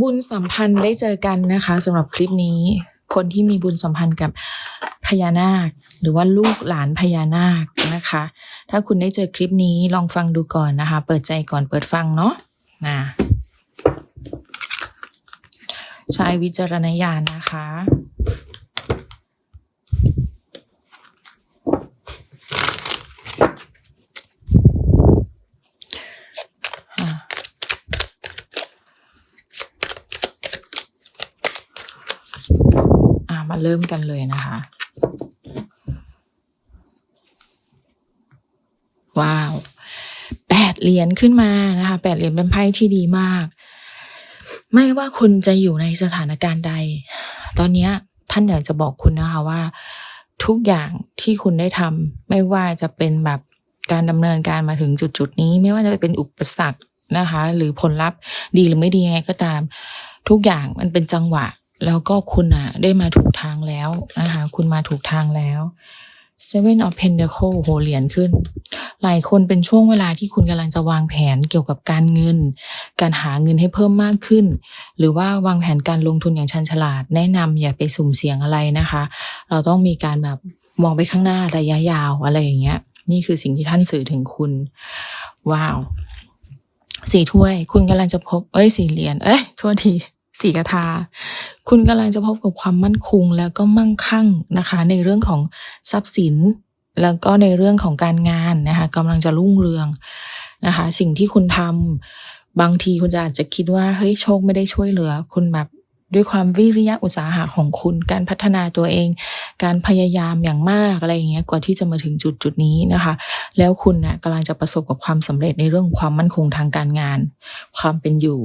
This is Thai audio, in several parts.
บุญสัมพันธ์ได้เจอกันนะคะสำหรับคลิปนี้ คนที่มีบุญสัมพันธ์กับพญานาค หรือว่าลูกหลานพญานาคนะคะ ถ้าคุณได้เจอคลิปนี้ลองฟังดูก่อนนะคะ เปิดใจก่อนเปิดฟังเนาะนะใช้วิจารณญาณนะคะ มาเริ่มกันเลยนะคะ ว้าวแปดเหรียญขึ้นมานะคะแปดเหรียญเป็นไพ่ที่ดีมาก ไม่ว่าคุณจะอยู่ในสถานการณ์ใด ตอนนี้ท่านอยากจะบอกคุณนะคะว่า ทุกอย่างที่คุณได้ทำไม่ว่าจะเป็นแบบการดำเนินการมาถึงจุดจุดๆนี้ ไม่ว่าจะเป็นอุปสรรคนะคะ หรือผลลัพธ์ดีหรือไม่ดียังไงก็ตาม ทุกอย่างมันเป็นจังหวะ แล้วก็คุณอะได้มาถูกทางแล้วนะคะคุณมาถูกทางแล้ว Seven of Pentacle โหเหรียญขึ้น หลายคนเป็นช่วงเวลาที่คุณกำลังจะวางแผนเกี่ยวกับการเงิน การหาเงินให้เพิ่มมากขึ้น หรือว่าวางแผนการลงทุนอย่างชันฉลาด แนะนำอย่าไปสุ่มเสี่ยงอะไรนะคะ เราต้องมีการแบบมองไปข้างหน้าระยะยาวอะไรอย่างเงี้ย นี่คือสิ่งที่ท่านสื่อถึงคุณ ว้าว สี่ถ้วย คุณกำลังจะพบ เอ้ย สี่เหรียญ เอ้ยโทษที สีกทา คุณกำลังจะพบกับความมั่นคงแล้วก็มั่งคั่งนะคะ ในเรื่องของทรัพย์สิน แล้วก็ในเรื่องของการงานนะคะกำลังจะรุ่งเรืองนะคะ สิ่งที่คุณทำบางทีคุณจะอาจจะคิดว่าเฮ้ยโชคไม่ได้ช่วยเหลือ คุณแบบด้วยความวิริยะอุตสาหะของคุณ การพัฒนาตัวเอง การพยายามอย่างมากอะไรอย่างเงี้ย กว่าที่จะมาถึงจุดจุดนี้นะคะ แล้วคุณนะ่ะกำลังจะประสบกับความสำเร็จในเรื่องความมั่นคงทางการงาน ความเป็นอยู่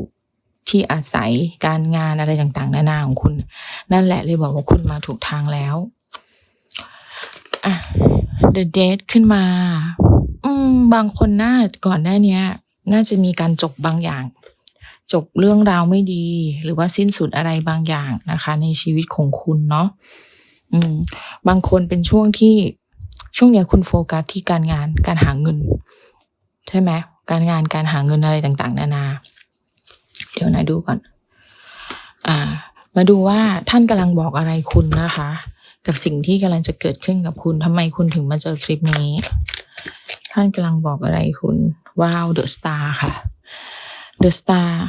ที่อาศัยการงานอะไรต่างๆ นานาของคุณ นั่นแหละเลยบอกว่าคุณมาถูกทางแล้วอะ The Date ขึ้นมา อืม บางคนน่าก่อนหน้านี้น่าจะมีการจบบางอย่าง จบเรื่องราวไม่ดี หรือว่าสิ้นสุดอะไรบางอย่างนะคะ ในชีวิตของคุณเนาะอืม บางคนเป็นช่วงที่ช่วงเนี้ยคุณโฟกัสที่การงานการหาเงิน ใช่ไหมการงานการหาเงินอะไรต่าง ๆ นานา ดี๋ยวนะดูก่อน อ่า มาดูว่าท่านกำลังบอกอะไรคุณนะคะ กับสิ่งที่กำลังจะเกิดขึ้นกับคุณทำไมคุณถึงมาเจอคลิปนี้ ท่านกำลังบอกอะไรคุณว้าวเดอะสตาร์ค่ะเดอะสตาร์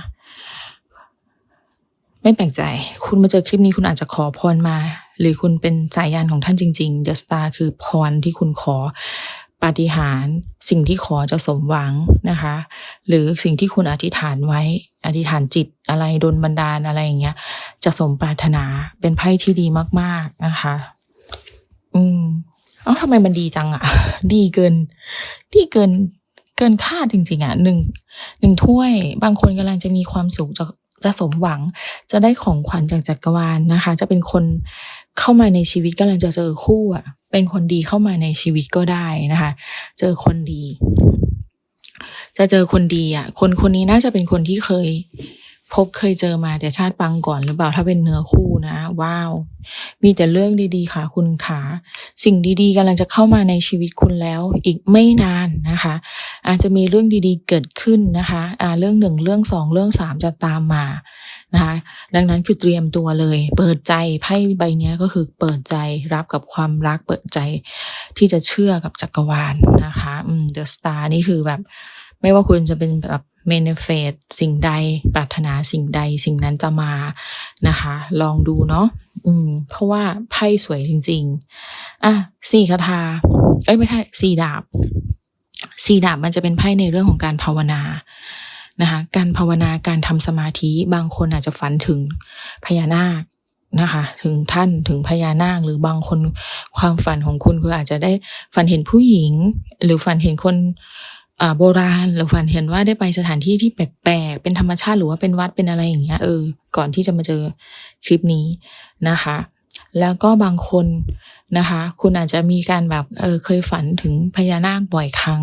ไม่แปลกใจ คุณมาเจอคลิปนี้คุณอาจจะขอพรมา หรือคุณเป็นสายยานของท่านจริงๆเดอะสตาร์คือพรที่คุณขอ ปาฏิหาริย์สิ่งที่ขอจะสมหวังนะคะ หรือสิ่งที่คุณอธิษฐานไว้ อธิษฐานจิตอะไรโดนบันดาลอะไรอย่างเงี้ย จะสมปรารถนาเป็นไพ่ที่ดีมาก ๆนะคะ อืมเอ้าทำไมมันดีจังอะดีเกิน ดีเกิน เกินคาดจริง ๆอะหนึ่งหนึ่งถ้วย บางคนกำลังจะมีความสุขจะจะสมหวังจะได้ของขวัญจากจักรวาลนะคะ จะเป็นคนเข้ามาในชีวิตกำลังจะเจอคู่อะ เป็นคนดีเข้ามาในชีวิตก็ได้นะคะ เจอคนดี จะเจอคนดีอะ คนคนนี้น่าจะเป็นคนที่เคยพบเคยเจอมาแต่ชาติปังก่อนหรือเปล่าถ้าเป็นเนื้อคู่นะ ว้าว มีแต่เรื่องดีๆค่ะ คุณขาสิ่งดีๆกำลังจะเข้ามาในชีวิตคุณแล้ว อีกไม่นานนะคะ อาจจะมีเรื่องดีๆเกิดขึ้นนะคะอ่าเรื่องหนึ่งเรื่องสองเรื่องสามจะตามมานะคะ ดังนั้นคือเตรียมตัวเลย เปิดใจไพ่ใบนี้ก็คือเปิดใจรับกับความรัก เปิดใจที่จะเชื่อกับจักรวาลนะคะอืมเดอะสตาร์นี่คือแบบ ไม่ว่าคุณจะเป็นแบบเมนเฟสสิ่งใดปรารถนาสิ่งใดสิ่งนั้นจะมานะคะ ลองดูเนาะอืม เพราะว่าไพ่สวยจริง ๆ อะสี่คาถาเอ้ยไม่ใช่สี่ดาบสี่ดาบมันจะเป็นไพ่ในเรื่องของการภาวนา นะคะการภาวนาการทำสมาธิบางคนอาจจะฝันถึงพญานาคนะคะถึงท่านถึงพญานาคหรือบางคนความฝันของคุณคืออาจจะได้ฝันเห็นผู้หญิง หรือฝันเห็นคนโบราณหรือฝันเห็นว่าได้ไปสถานที่ที่แปลกๆเป็นธรรมชาติหรือว่าเป็นวัดเป็นอะไรอย่างเงี้ยเออก่อนที่จะมาเจอคลิปนี้นะคะ แล้วก็บางคนนะคะ คุณอาจจะมีการแบบเออเคยฝันถึงพญานาคบ่อยครั้ง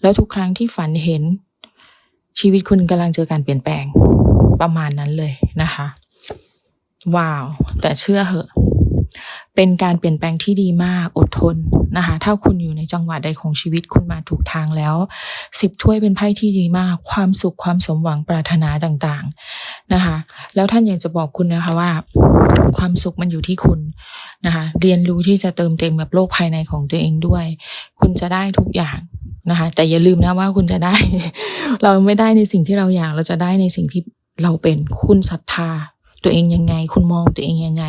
แล้วทุกครั้งที่ฝันเห็น ชีวิตคุณกำลังเจอการเปลี่ยนแปลงประมาณนั้นเลยนะคะ ว้าว แต่เชื่อเหอะ เป็นการเปลี่ยนแปลงที่ดีมากอดทนนะคะถ้าคุณอยู่ในจังหวะใดของชีวิตคุณมาถูกทางแล้วสิบถ้วยเป็นไพ่ที่ดีมาก ความสุขความสมหวังปรารถนาต่างๆนะคะแล้วท่านอยากจะบอกคุณนะคะว่า ความสุขมันอยู่ที่คุณนะคะเรียนรู้ที่จะเติมเต็มแบบโลกภายในของตัวเองด้วย คุณจะได้ทุกอย่างนะคะแต่อย่าลืมนะว่าคุณจะได้ เราไม่ได้ในสิ่งที่เราอยากเราจะได้ในสิ่งที่เราเป็นคุณศรัทธา ตัวเองยังไง คุณมองตัวเองยังไง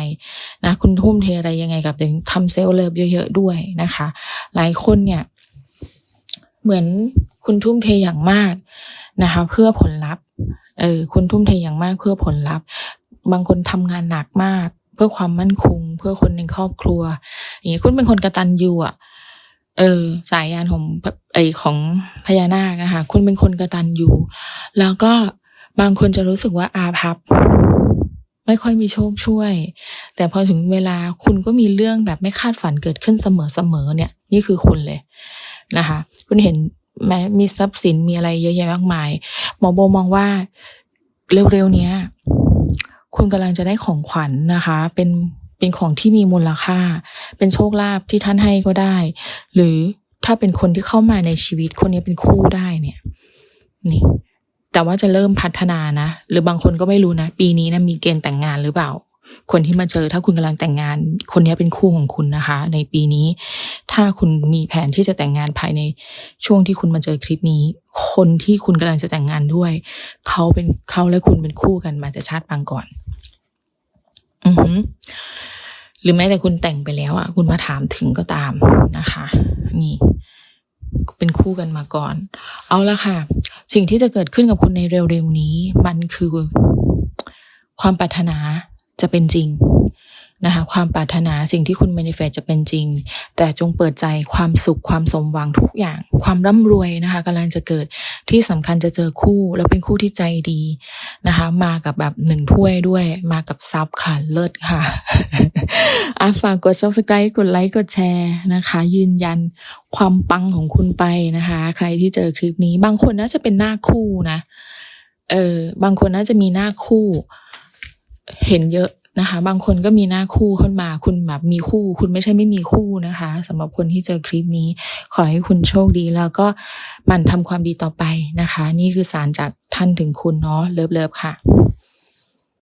นะคุณทุ่มเทอะไรยังไงกับตัวเองทำเซลล์เลิฟเยอะๆด้วยนะคะ หลายคนเนี่ยเหมือนคุณทุ่มเทอย่างมากนะคะ เพื่อผลลัพธ์เออคุณทุ่มเทอย่างมากเพื่อผลลัพธ์ บางคนทำงานหนักมาก เพื่อความมั่นคง เพื่อคนในครอบครัวอย่างนี้คุณเป็นคนกระตันยูอะเออสายยานของไอของพญานาคนะคะ คุณเป็นคนกระตันยูแล้วก็บางคนจะรู้สึกว่าอาภัพ ไม่ค่อยมีโชคช่วย แต่พอถึงเวลาคุณก็มีเรื่องแบบไม่คาดฝันเกิดขึ้นเสมอๆเนี่ย นี่คือคุณเลยนะคะ คุณเห็นแม้มีทรัพย์สินมีอะไรเยอะแยะมากมาย หมอโบมองว่าเร็วๆเนี้ย คุณกำลังจะได้ของขวัญนะคะ เป็นเป็นของที่มีมูลค่า เป็นโชคลาภที่ท่านให้ก็ได้ หรือถ้าเป็นคนที่เข้ามาในชีวิตคนนี้เป็นคู่ได้เนี่ย นี่ แต่ว่าจะเริ่มพัฒนานะ หรือบางคนก็ไม่รู้นะ ปีนี้นะมีเกณฑ์แต่งงานหรือเปล่า คนที่มาเจอถ้าคุณกำลังแต่งงาน คนนี้เป็นคู่ของคุณนะคะ ในปีนี้ ถ้าคุณมีแผนที่จะแต่งงานภายในช่วงที่คุณมาเจอคลิปนี้ คนที่คุณกำลังจะแต่งงานด้วย เขาเป็นเขาและคุณเป็นคู่กันมาจากชาติปางก่อน อือหือหรือแม้แต่คุณแต่งไปแล้วอะ คุณมาถามถึงก็ตามนะคะ นี่ เป็นคู่กันมาก่อน เอาละค่ะ สิ่งที่จะเกิดขึ้นกับคุณในเร็วๆนี้ มันคือความปรารถนาจะเป็นจริง นะคะความปรารถนาสิ่งที่คุณ manifest จะเป็นจริง แต่จงเปิดใจความสุขความสมหวังทุกอย่าง ความร่ำรวยนะคะกำลังจะเกิดที่สำคัญจะเจอคู่ แล้วเป็นคู่ที่ใจดีนะคะมากับแบบหนึ่งถ้วยด้วยมากับซับค่ะเลิศค่ะอะฝากกด subscribe กดไลค์กดแชร์นะคะ ยืนยันความปังของคุณไปนะคะ ใครที่เจอคลิปนี้บางคนน่าจะเป็นหน้าคู่นะเออบางคนน่าจะมีหน้าคู่ เห็นเยอะ นะคะ บางคนก็มีหน้าคู่ขึ้นมา คุณแบบมีคู่ คุณไม่ใช่ไม่มีคู่นะคะสำหรับคนที่เจอคลิปนี้ ขอให้คุณโชคดีแล้วก็หมั่นทำความดีต่อไปนะคะ นี่คือสารจากท่านถึงคุณเนาะเลิฟเลิฟค่ะ